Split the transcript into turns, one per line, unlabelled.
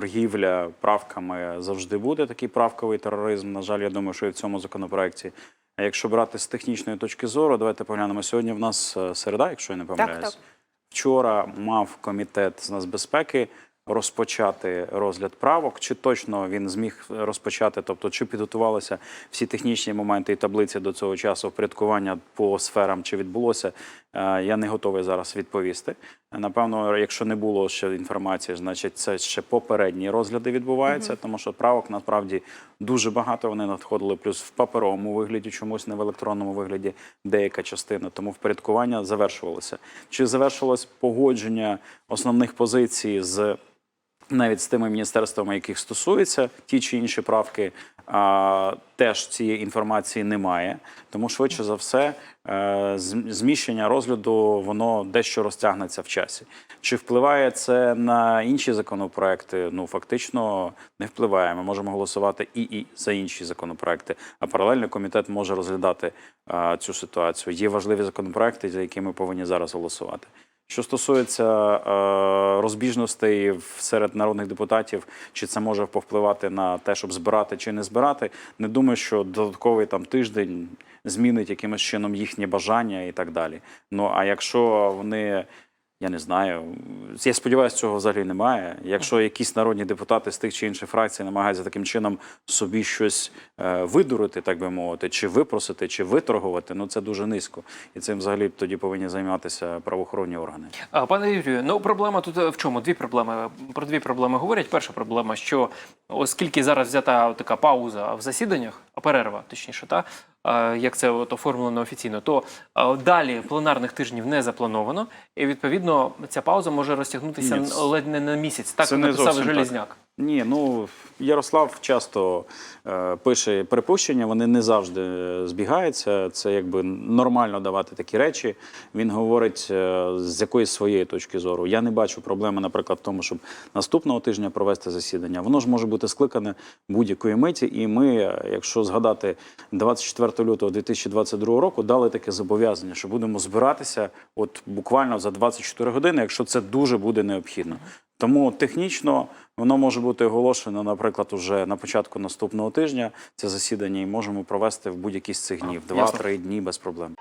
торгівля правками завжди буде такий правковий тероризм. На жаль, я думаю, що і в цьому законопроекті. А якщо брати з технічної точки зору, давайте поглянемо. Сьогодні в нас е, середа, якщо я не помиляюсь.
так.
Вчора мав комітет з нацбезпеки розпочати розгляд правок. Чи точно він зміг розпочати? Тобто, чи підготувалися всі технічні моменти і таблиці до цього часу впорядкування по сферам, чи відбулося? Е, Я не готовий зараз відповісти. Напевно, якщо не було ще інформації, значить це ще попередні розгляди відбуваються, тому що правок насправді дуже багато. Вони надходили плюс в паперовому вигляді, чомусь не в електронному вигляді деяка частина. Тому впорядкування завершувалося. Чи завершилось погодження основних позицій з навіть з тими міністерствами, яких стосуються ті чи інші правки, а, теж цієї інформації немає. Тому швидше за все, е, зміщення розгляду воно дещо розтягнеться в часі. Чи впливає це на інші законопроекти? Ну фактично не впливає. Ми можемо голосувати і, і за інші законопроекти. А паралельно комітет може розглядати а, цю ситуацію. Є важливі законопроекти, за які ми повинні зараз голосувати. Що стосується е, розбіжностей серед народних депутатів, чи це може повпливати на те, щоб збирати чи не збирати, не думаю, що додатковий там тиждень змінить якимось чином їхнє бажання і так далі. Ну а якщо вони. Я не знаю. Я сподіваюся, цього взагалі немає. Якщо якісь народні депутати з тих чи інших фракцій намагаються таким чином собі щось е, видурити, так би мовити, чи випросити, чи виторгувати, ну це дуже низько. І цим взагалі тоді повинні займатися правоохоронні органи.
А, Пане Юрію, ну проблема тут е, в чому? Дві проблеми. Про дві проблеми говорять. Перша проблема, що оскільки зараз взята така пауза в засіданнях, а перерва, точніше, та як це от оформлено офіційно, то е, далі пленарних тижнів не заплановано, і відповідно ця пауза може розтягнутися
Ні,
ледь не на місяць. Так
це
написав. Желізняк.
Ні, ну Ярослав часто е, пише припущення, вони не завжди збігаються. Це якби нормально давати такі речі. Він говорить е, з якоїсь своєї точки зору. Я не бачу проблеми, наприклад, в тому, щоб наступного тижня провести засідання. Воно ж може бути скликане будь-якої миті. І ми, е, якщо згадати 24 лютого 2022 року, дали таке зобов'язання, що будемо збиратися от буквально за 24 години, якщо це дуже буде необхідно. Тому технічно воно може бути оголошено, наприклад, уже на початку наступного тижня це засідання, і можемо провести в будь-який з цих днів, два-три дні без проблем.